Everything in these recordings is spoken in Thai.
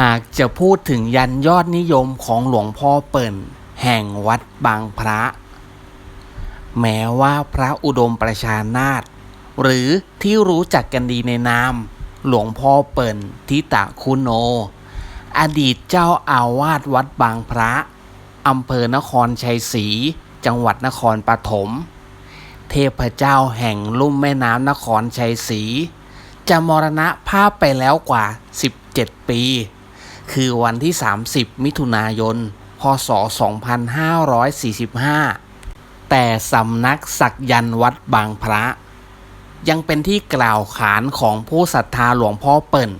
หากจะพูดถึงยันยอดนิยมของหลวงพ่อเปิ่น แห่งวัดบางพระ แม้ว่าพระอุดมประชานาถหรือที่รู้จักกันดีในนาม หลวงพ่อเปิ่นทิตะคุโน อดีตเจ้าอาวาสวัดบางพระอำเภอนครชัยศรีจังหวัดนครปฐมเทพเจ้าแห่งลุ่มแม่น้ำนครชัยศรีจะมรณภาพไปแล้วกว่า 17 ปี คือวันที่ 30 มิถุนายน พศ 2545 แต่สำนักศักยันต์วัดบางพระ ยังเป็นที่กล่าวขานของผู้ศรัทธาหลวงพ่อเปิ่น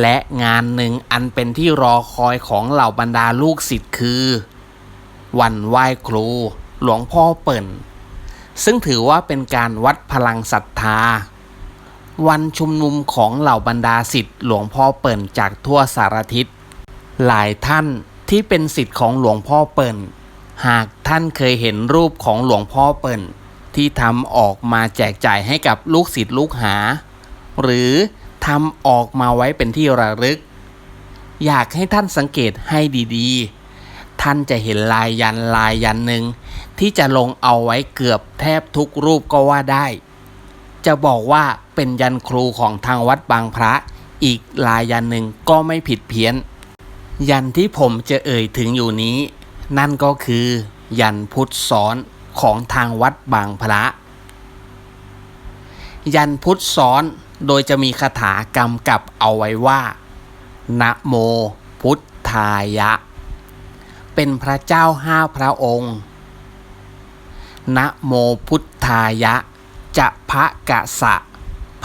และงานหนึ่งอันเป็นที่รอคอยของเหล่าบรรดาลูกศิษย์คือ วันไหว้ครูหลวงพ่อเปิ่น ซึ่งถือว่าเป็นการวัดพลังศรัทธา วันชุมนุมของเหล่าบรรดาศิษย์หลวงพ่อเปิ่นจากทั่วสารทิศ หลายท่านที่เป็นศิษย์ของหลวงพ่อเปิ่น หากท่านเคยเห็นรูปของหลวงพ่อเปิ่น ที่ทำออกมาแจกจ่ายให้กับลูกศิษย์ลูกหา หรือทำออกมาไว้เป็นที่ระลึก อยากให้ท่านสังเกตให้ดีๆ ท่านจะเห็นลายยันลายยันหนึ่งที่จะลงเอาไว้เกือบแทบทุกรูปก็ว่าได้ จะบอกว่า เป็นยันครูของทางวัดบางพระ อีกลายยันหนึ่งก็ไม่ผิดเพี้ยน ยันที่ผมจะเอ่ยถึงอยู่นี้ นั่นก็คือ ยันพุทธซ้อนของทางวัดบางพระ ยันพุทธซ้อนโดยจะมีคาถากำกับเอาไว้ว่า นะโมพุทธายะ เป็นพระเจ้าห้าพระองค์ นะโมพุทธายะ จะพระกะสะ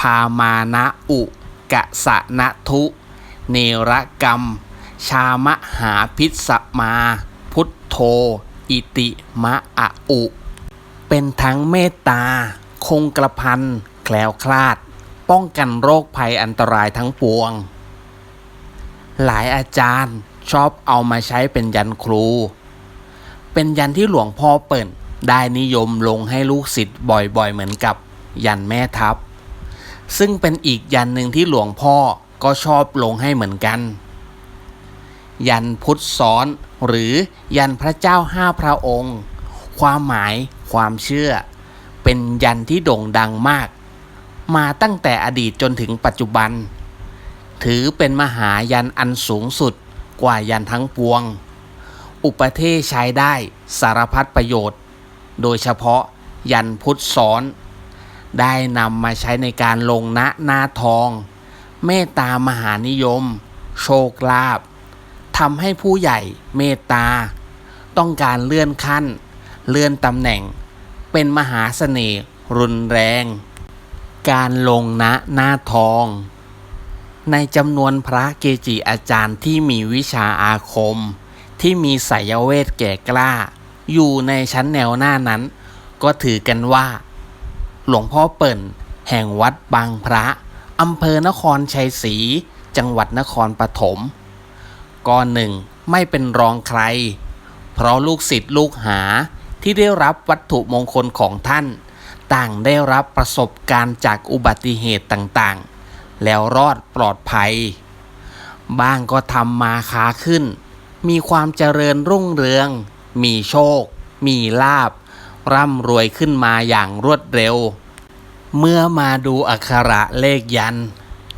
พามานะอุกะสะนะทุ เนรกรรม ชามหาพิสมา พุทโธ อิติมะอะอุ เป็นทั้งเมตตา คงกระพัน แคล้วคลาด ป้องกันโรคภัยอันตรายทั้งปวง หลายอาจารย์ชอบเอามาใช้เป็นยันครู เป็นยันที่หลวงพ่อเปิ่นได้นิยมลงให้ลูกศิษย์บ่อยๆ เหมือนกับยันแม่ทัพ ซึ่งเป็นอีกยันหนึ่งที่หลวงพ่อก็ชอบลงให้เหมือนกัน ยันพุทธซ้อน หรือยันพระเจ้าห้าพระองค์ ความหมายความเชื่อ เป็นยันที่โด่งดังมาก มาตั้งแต่อดีตจนถึงปัจจุบัน ถือเป็นมหายันอันสูงสุดกว่ายันทั้งปวง อุปเทศใช้ได้สารพัดประโยชน์ โดยเฉพาะยันพุทธซ้อน ได้นำมาใช้ในการลงณหน้าทอง เมตตามหานิยม โชคลาภทำให้ผู้ใหญ่เมตตา ต้องการเลื่อนขั้น เลื่อนตำแหน่ง เป็นมหาเสน่ห์รุนแรง การลงณหน้าทอง ในจำนวนพระเกจิอาจารย์ที่มีวิชาอาคม ที่มีไสยเวทแก่กล้า อยู่ในชั้นแนวหน้านั้น ก็ถือกันว่า หลวงพ่อเปิ่น แห่งวัดบางพระอำเภอนครชัยศรี จังหวัดนครปฐมก็หนึ่งไม่เป็นรองใคร เพราะลูกศิษย์ลูกหาที่ได้รับวัตถุมงคลของท่าน ต่างได้รับประสบการณ์จากอุบัติเหตุต่างๆ แล้วรอดปลอดภัย บ้างก็ทำมาค้าขึ้น มีความเจริญรุ่งเรือง มีโชค มีลาบ ร่ำรวยขึ้นมาอย่างรวดเร็ว เมื่อมาดูอักขระเลขยัน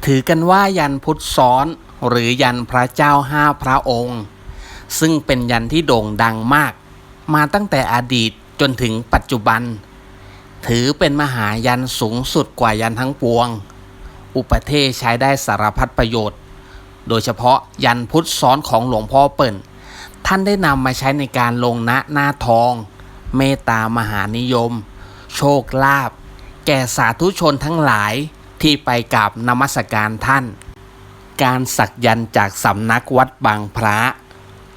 ถือกันว่ายันพุทธซ้อนหรือยันพระเจ้าห้าพระองค์ ซึ่งเป็นยันที่โด่งดังมาก มาตั้งแต่อดีตจนถึงปัจจุบัน ถือเป็นมหายันสูงสุดกว่ายันทั้งปวง อุปเทศใช้ได้สารพัดประโยชน์ โดยเฉพาะยันพุทธซ้อนของหลวงพ่อเปิ่น ท่านได้นำมาใช้ในการลงณหน้าทอง เมตตามหานิยม โชคลาภแก่สาธุชนทั้งหลายที่ไปกราบนมัสการท่าน การสักยันจากสำนักวัดบางพระ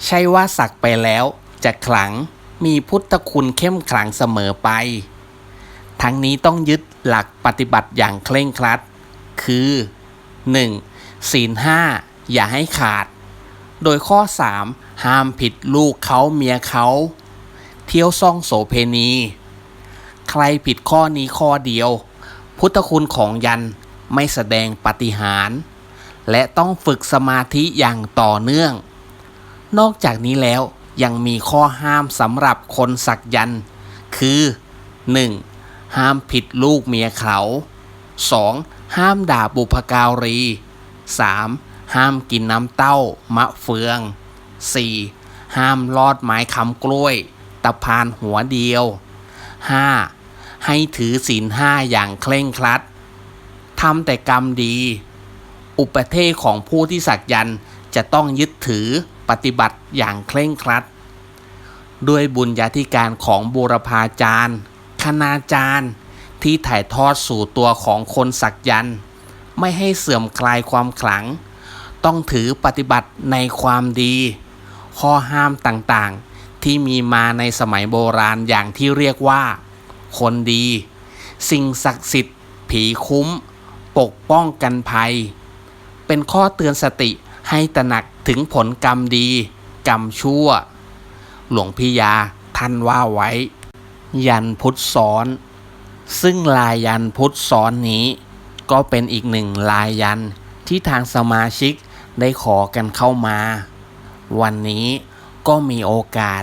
ใช่ว่าสักไปแล้วจะขลังมีพุทธคุณเข้มขลังเสมอไป ทั้งนี้ต้องยึดหลักปฏิบัติอย่างเคร่งครัด คือ 1. ศีลห้าอย่าให้ขาด โดยข้อ 3 ห้ามผิดลูกเขาเมียเขา เที่ยวซ่องโสเพณี ใครผิดข้อนี้ข้อเดียว พุทธคุณของยันไม่แสดงปฏิหารและต้องฝึกสมาธิอย่างต่อเนื่อง นอกจากนี้แล้วยังมีข้อห้ามสำหรับคนสักยัน คือ 1. ห้ามผิดลูกเมียเขา 2. ห้ามด่าบุพการี 3. ห้ามกินน้ำเต้ามะเฟือง 4. ห้ามลอดไม้คำกล้วย ตะพานหัวเดียว 5. ให้ถือศีลห้าอย่างเคร่งครัดทำแต่กรรมดี อุปเทศของผู้ที่สักยันต์จะต้องยึดถือปฏิบัติอย่างเคร่งครัด ด้วยบุญญาธิการของบูรพาจารย์คณาจารย์ที่ถ่ายทอดสู่ตัวของคนสักยันต์ไม่ให้เสื่อมคลายความขลัง ต้องถือปฏิบัติในความดี ข้อห้ามต่าง ที่มีมาในสมัยโบราณอย่างที่เรียกว่า คนดี สิ่งศักดิ์สิทธิ์ ผีคุ้ม ปกป้องกันภัย เป็นข้อเตือนสติให้ตระหนักถึงผลกรรมดี กรรมชั่ว หลวงพิยาท่านว่าไว้ ยันพุทธสอน ซึ่งลายยันพุทธสอนนี้ ก็เป็นอีกหนึ่งลายยันที่ทางสมาชิกได้ขอกันเข้ามา วันนี้ก็มีโอกาส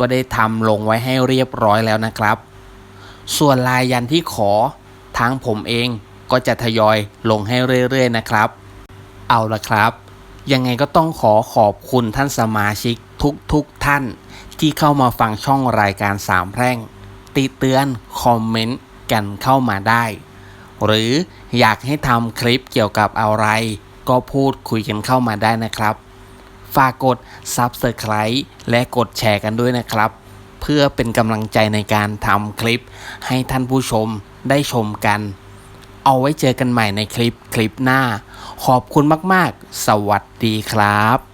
ก็ได้ทำลงไว้ให้เรียบร้อยแล้วนะครับ ส่วนลายยันที่ขอทางผมเองก็จะทยอยลงให้เรื่อยๆนะครับ เอาละครับ ยังไงก็ต้องขอขอบคุณท่านสมาชิกทุกๆทท่านที่เข้ามาฟังช่องรายการสามแพร่ง ติเตือน คอมเมนต์กันเข้ามาได้ หรืออยากให้ทำคลิปเกี่ยวกับอะไร ก็พูดคุยกันเข้ามาได้นะครับ ฝากกด Subscribe และกดแชร์กันด้วยนะครับ เพื่อเป็นกำลังใจในการทำคลิป ให้ท่านผู้ชมได้ชมกัน เอาไว้เจอกันใหม่ในคลิปคลิปหน้า ขอบคุณมาก ๆ สวัสดีครับ